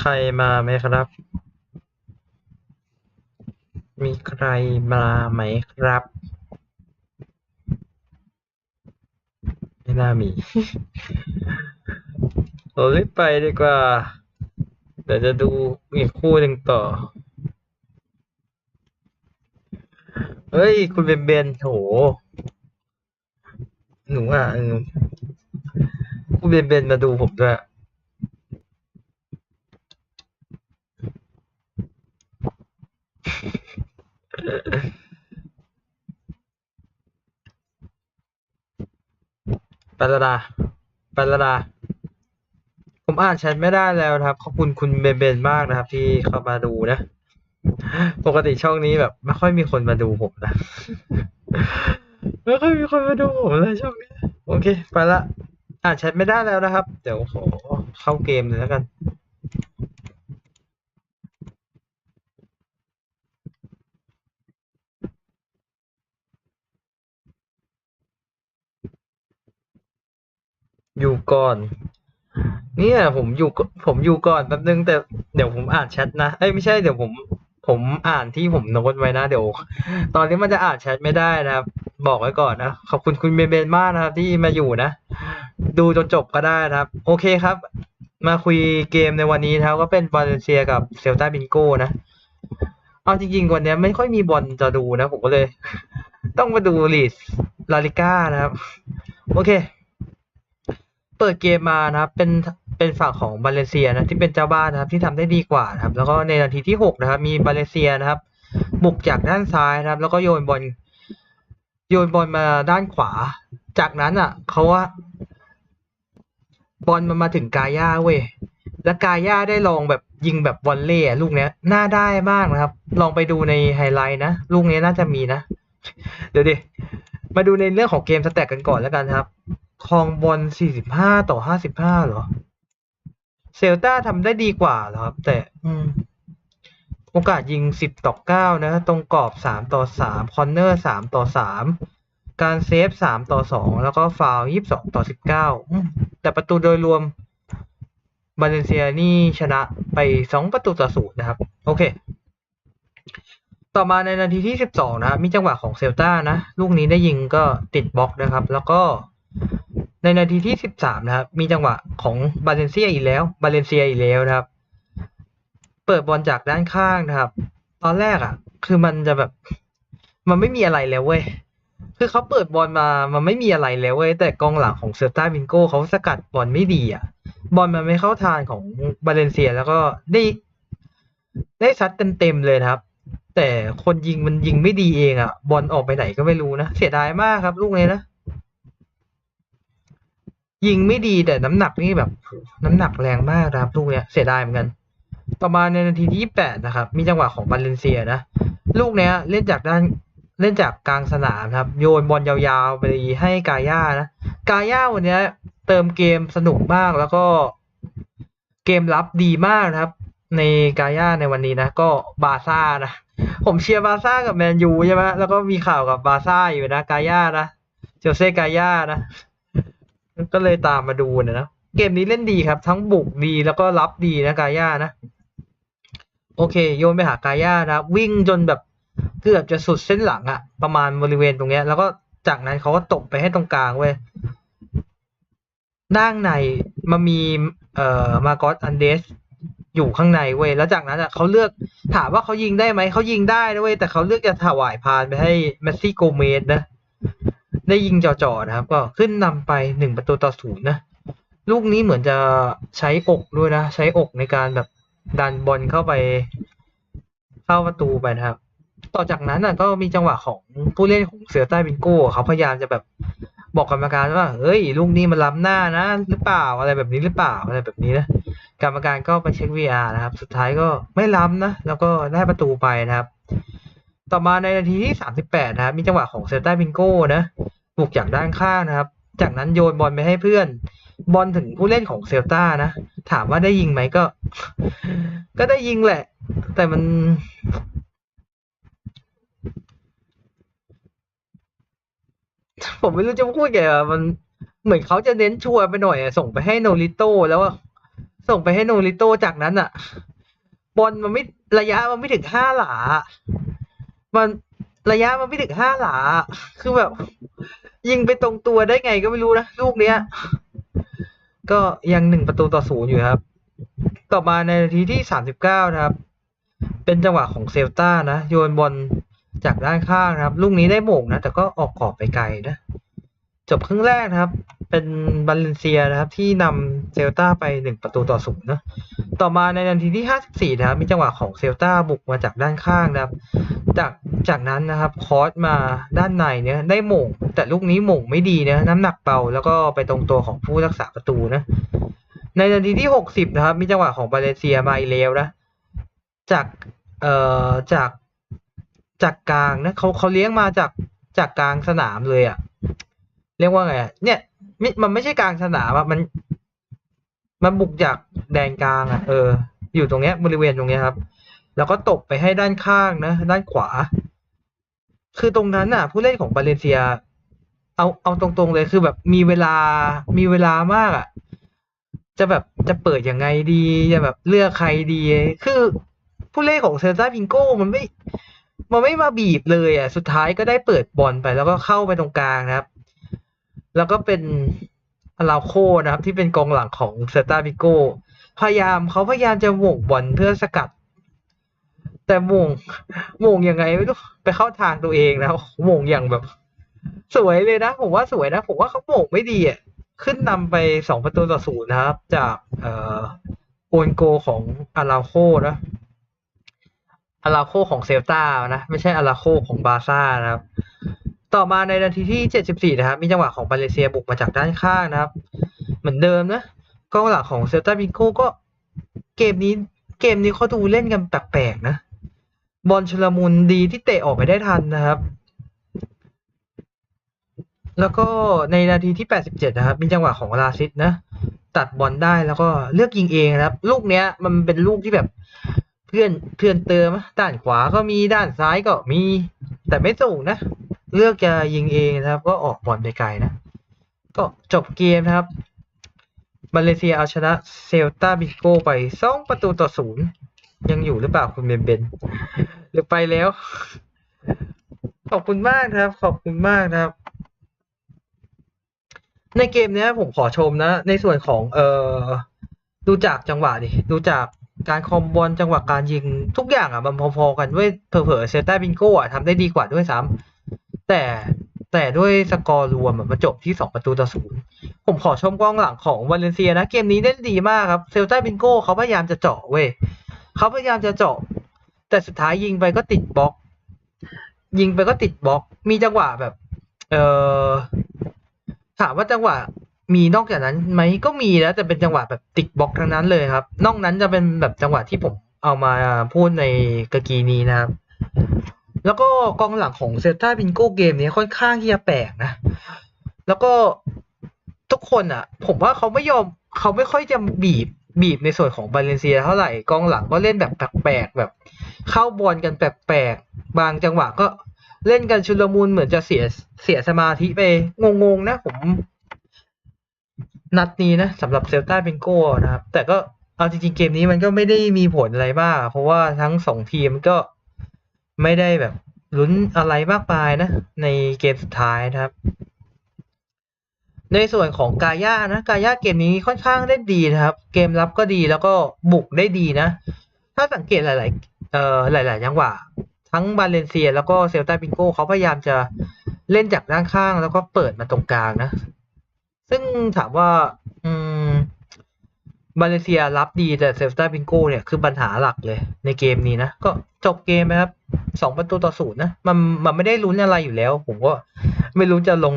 ใครมาไหมครับ มีใครมาไหมครับ ไม่น่ามี เรารีบไปดีกว่า เดี๋ยวจะดูอีกคู่หนึ่งต่อ เฮ้ย คุณเบนเบนโห หนูอะเออคุณเบนเบนมาดูผมด้วย ปารดาปารดา ผมอ่านแชทไม่ได้แล้วนะครับ ขอบคุณคุณเบนเบนมากนะครับ ที่เข้ามาดูนะ ปกติช่องนี้แบบ ไม่ค่อยมีคนมาดูผมนะ ไม่ค่อยมีคนมาดูผมเลยช่องนี้ โอเค ไปละ อ่านแชทไม่ได้แล้วนะครับ เดี๋ยวขอเข้าเกมเลยแล้วกัน อยู่ก่อน เนี่ยผมอยู่ผมอยู่ก่อนแป๊บนึงแต่เดี๋ยวผมอ่านแชทนะเอ้ยไม่ใช่เดี๋ยวผมผมอ่านที่ผมโน้ตไว้นะเดี๋ยว ตอนนี้มันจะอ่านแชทไม่ได้นะครับ บอกไว้ก่อนนะขอบคุณคุณเบนเบนมากนะครับ ที่มาอยู่นะ ดูจนจบก็ได้นะครับ โอเคครับ มาคุยเกมในวันนี้นะครับก็เป็นบอลเซียกับเซลตาบิงโก้นะเอาจริงๆวันนี้ไม่ค่อยมีบอลจะดูนะ ผมก็เลย ต้องมาดูลีดลาลิก้านะครับ โอเค เปิดเกมมานะครับ เป็นเป็นฝั่งของบาเลเซียนะที่เป็นเจ้าบ้านนะครับที่ทำได้ดีกว่านะครับ แล้วก็ในนาทีที่หกนะครับ มีบาเลเซียนะครับ บุกจากด้านซ้ายนะครับ แล้วก็โยนบอลโยนบอลมาด้านขวา จากนั้นอะเขาว่า บอลมันมาถึงกาย่าเว้ยแล้วกาย่าได้ลองแบบยิงแบบวอลเล่ลูกเนี้ยน่าได้มากนะครับ ลองไปดูในไฮไลท์นะลูกนี้น่าจะมีนะ เดี๋ยวดิมาดูในเรื่องของเกมสแต็กกันก่อนแล้วกันครับ ครองบอล45ต่อ55เหรอ เซลตาทำได้ดีกว่าเหรอครับ แต่โอกาสยิง10ต่อ9นะ ตรงกรอบ3ต่อ3คอนเนอร์3ต่อ3การเซฟ3ต่อ2แล้วก็ฟาวล์22ต่อ19อืมแต่ประตูโดยรวมบาเลนเซียนี่ชนะไป2ประตูต่อศูนย์นะครับ โอเค ต่อมาในนาทีที่12นะครับมีจังหวะของเซลตานะ ลูกนี้ได้ยิงก็ติดบล็อกนะครับ แล้วก็ ในนาทีที่ 13 นะครับ มีจังหวะของบาเลนเซียอีกแล้ว บาเลนเซียอีกแล้วนะครับ เปิดบอลจากด้านข้างนะครับ ตอนแรกอะ คือมันจะแบบ มันไม่มีอะไรแล้วเว้ย คือเขาเปิดบอลมา มันไม่มีอะไรแล้วเว้ย แต่กองหลังของเซลตาบิงโก้เขาสกัดบอลไม่ดีอะ บอลมันไม่เข้าทางของบาเลนเซียแล้วก็ได้ ได้ซัดเต็มๆเลยนะครับ แต่คนยิงมันยิงไม่ดีเองอะ บอลออกไปไหนก็ไม่รู้นะ เสียดายมากครับ ลูกนี้นะ ยิงไม่ดีแต่น้ำหนักนี่แบบ น้ำหนักแรงมากนะครับลูกเนี้ยเสียดายเหมือนกันต่อมาในนาทีที่ 28 นะครับ มีจังหวะของบาเลนเซียนะ ลูกเนี้ยเล่นจากด้านเล่นจากกลางสนามครับ โยนบอลยาวๆไปให้กาย่านะ กาย่าวันนี้เติมเกมสนุกมากแล้วก็เกมรับดีมากนะครับ ในกาย่าในวันนี้นะ ก็บาซ่านะ ผมเชียร์บาซ่ากับแมนยูใช่ไหมแล้วก็มีข่าวกับบาซ่าอยู่นะกาย่านะเจเซ่กาย่านะ ก็เลยตามมาดูนะนะเกมนี้เล่นดีครับ ทั้งบุกดีแล้วก็รับดีนะกาย่านะ โอเค โยนไปหากาย่านะวิ่งจนแบบเกือบจะสุดเส้นหลังอะประมาณบริเวณตรงเนี้ย แล้วก็จากนั้นเขาก็ตบไปให้ตรงกลางเว้ยด้านในมันมีเอ่อมากอสอันเดสอยู่ข้างในเว้ยแล้วจากนั้นอะเขาเลือกถามว่าเขายิงได้ไหมเขายิงได้นะเว้ยแต่เขาเลือกจะถวายพานไปให้เมสซี่โกเมสนะ ได้ยิงจ่อๆนะครับ ก็ขึ้นนำไปหนึ่งประตูต่อศูนย์นะ ลูกนี้เหมือนจะใช้อกด้วยนะ ใช้อกในการแบบดันบอลเข้าไป เข้าประตูไปนะครับ ต่อจากนั้นน่ะ ก็มีจังหวะของผู้เล่นของเสือใต้บิงโก้เขาพยายามจะแบบบอกกรรมการว่าเฮ้ยลูกนี้มันล้ำหน้านะ หรือเปล่าอะไรแบบนี้หรือเปล่าอะไรแบบนี้นะกรรมการก็ไปเช็ค VR นะครับ สุดท้ายก็ไม่ล้ำนะ แล้วก็ได้ประตูไปนะครับ ต่อมาในนาทีที่ 38 นะครับ มีจังหวะของเซลตาบิงโก้นะ บุกจากด้านข้างนะครับ จากนั้นโยนบอลไปให้เพื่อน บอลถึงผู้เล่นของเซลตานะ ถามว่าได้ยิงไหมก็ ก็ได้ยิงแหละ แต่มัน ผมไม่รู้จะพูดไงอะมันเหมือนเขาจะเน้นชัวร์ไปหน่อยอะส่งไปให้โนริโต้แล้วส่งไปให้โนริโต้จากนั้นอะ บอลมันไม่ระยะมันไม่ถึงห้าหลา มันระยะมันไม่ถึงห้าหลา คือแบบ ยิงไปตรงตัวได้ไงก็ไม่รู้นะ ลูกเนี้ย ก็ยังหนึ่งประตูต่อศูนย์อยู่ครับ ต่อมาในนาทีที่สามสิบเก้านะครับ เป็นจังหวะของเซลตานะ โยนบอลจากด้านข้างนะครับ ลูกนี้ได้โมงนะ แต่ก็ออกกรอบไปไกลนะ จบครึ่งแรกนะครับ เป็นบาเลนเซียนะครับ ที่นำเซลตาไปหนึ่งประตูต่อศูนย์นะ ต่อมาในนาทีที่ 54 นะครับ มีจังหวะของเซลตาบุกมาจากด้านข้างนะครับ จากจากนั้นนะครับคอสมาด้านในเนี่ยได้หม่ง แต่ลูกนี้หม่งไม่ดีนะน้ำหนักเบาแล้วก็ไปตรงตัวของผู้รักษาประตูนะ ในนาทีที่ 60 นะครับ มีจังหวะของบาเลนเซียมาอีกแล้วนะจากเอ่อจากจากกลางนะเขาเขาเลี้ยงมาจากจากกลางสนามเลยอะ่ะ เรียกว่าไงเนี่ยมันไม่ใช่กลางสนามอะมัน มันบุกจากแดนกลางอะเออ อยู่ตรงเนี้ยบริเวณตรงเนี้ยครับ แล้วก็ตกไปให้ด้านข้างนะ ด้านขวา คือตรงนั้นน่ะผู้เล่นของบาเลนเซีย เอาเอาตรงๆเลยคือแบบมีเวลามีเวลามากอะจะแบบจะเปิดยังไงดีจะแบบเลือกใครดี คือผู้เล่นของเซอร์ซาพิงโก้มันไม่ มันไม่มาบีบเลยอะ สุดท้ายก็ได้เปิดบอลไปแล้วก็เข้าไปตรงกลางนะครับ แล้วก็เป็นอาราโคนะครับ ที่เป็นกองหลังของเซตาพิโก้พยายามเขาพยายามจะโหม่งบอลเพื่อสกัด แต่โหม่งโหม่งยังไงไม่รู้ไปเข้าทางตัวเองนะโหม่งอย่างแบบ สวยเลยนะ ผมว่าสวยนะ ผมว่าเขาโหม่งไม่ดีอะขึ้นนำไปสองประตูต่อศูนย์นะครับ จากเอ่อโอนโกของอาราโคนะอาราโคของเซลตานะ ไม่ใช่อาราโคของบาซ่านะครับ ต่อมาในนาทีที่ 74 นะครับ มีจังหวะของบาเลเซียบุกมาจากด้านข้างนะครับ เหมือนเดิมนะกองหลังของเซลตาบิโก้ก็เกมนี้เกมนี้เขาดูเล่นกันแปลกๆนะ บอลชลมุนดีที่เตะออกไปได้ทันนะครับ แล้วก็ในนาทีที่ 87 นะครับ มีจังหวะของลาซิสนะ ตัดบอลได้แล้วก็เลือกยิงเองนะครับ ลูกเนี้ยมันเป็นลูกที่แบบเพื่อนเพื่อนเติมด้านขวาก็มีด้านซ้ายก็มี แต่ไม่สูงนะ เลือกจะยิงเองนะครับ ก็ออกบอลไปไกลนะ ก็จบเกมนะครับ มาเลเซียเอาชนะเซลตาบิโกไปสองประตูต่อศูนย์ยังอยู่หรือเปล่าคุณเบนเบนหรือไปแล้ว ขอบคุณมากครับ ขอบคุณมากนะครับ ในเกมนี้ผมขอชมนะ ในส่วนของเอ่อดูจากจังหวะดิดูจากการคอมบอลจังหวะการยิงทุกอย่างอะมันพอๆกันด้วยเผลอๆเซลตาบิโกอะทำได้ดีกว่าด้วยซ้ำ แต่แต่ด้วยสกอร์รวมมันจบที่สองประตูต่อศูนย์ผมขอชมกล้องหลังของวาเลนเซียนะ เกมนี้เล่นดีมากครับ เซลตาบิงโกเขาพยายามจะเจาะเว้ยเขาพยายามจะเจาะ แต่สุดท้ายยิงไปก็ติดบล็อก ยิงไปก็ติดบล็อก มีจังหวะแบบ เออถามว่าจังหวะมีนอกจากนั้นไหมก็มีนะแต่เป็นจังหวะแบบติดบล็อกทั้งนั้นเลยครับ นอกนั้นจะเป็นแบบจังหวะที่ผมเอามาพูดในกะกีนี้นะครับ แล้วก็กองหลังของเซลตาบินโกเกมนี้ค่อนข้างที่จะแปลกนะ แล้วก็ทุกคนอะ ผมว่าเขาไม่ยอมเขาไม่ค่อยจะบีบบีบในส่วนของบาเลนเซียเท่าไหร่กองหลังก็เล่นแบบแปลกๆแบบ เข้าบอลกันแปลกๆบางจังหวะก็เล่นกันชุลมุนเหมือนจะเสียเสียสมาธิไปงงๆนะผม นัดนี้นะสำหรับเซลตาเบนโก้นะครับ แต่ก็เอาจริงๆเกมนี้มันก็ไม่ได้มีผลอะไรมาก เพราะว่าทั้งสองทีมก็ ไม่ได้แบบลุ้นอะไรมากมายนะ ในเกมสุดท้ายนะครับ ในส่วนของกาย่านะกาย่าเกมนี้ค่อนข้างเล่นดีนะครับ เกมรับก็ดีแล้วก็บุกได้ดีนะ ถ้าสังเกตหลาย ๆ เอ่อหลาย ๆ จังหวะทั้งบาเลนเซีย แล้วก็เซลตาบิงโกเขาพยายามจะเล่นจากด้านข้างแล้วก็เปิดมาตรงกลางนะ ซึ่งถามว่า อืม มาเลเซียรับดีแต่เซลตาบิงโกเนี่ยคือปัญหาหลักเลยในเกมนี้นะ ก็จบเกมนะครับสองประตูต่อศูนย์นะมันมันไม่ได้ลุ้นอะไรอยู่แล้ว ผมก็ไม่รู้จะลง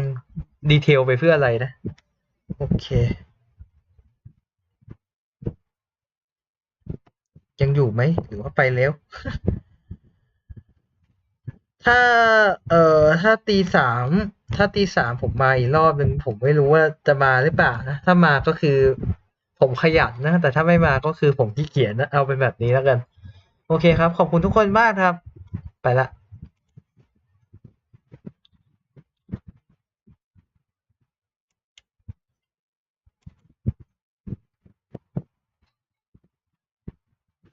ดีเทลไปเพื่ออะไรนะ โอเค ยังอยู่ไหมหรือว่าไปแล้ว ถ้าเอ่อถ้าตีสามถ้าตีสามผมมาอีกรอบหนึ่งผมไม่รู้ว่าจะมาหรือเปล่านะ ถ้ามาก็คือ ผมขยันนะ แต่ถ้าไม่มาก็คือผมขี้เกียจนะ เอาเป็นแบบนี้แล้วกัน โอเคครับ ขอบคุณทุกคนมากครับ ไปละ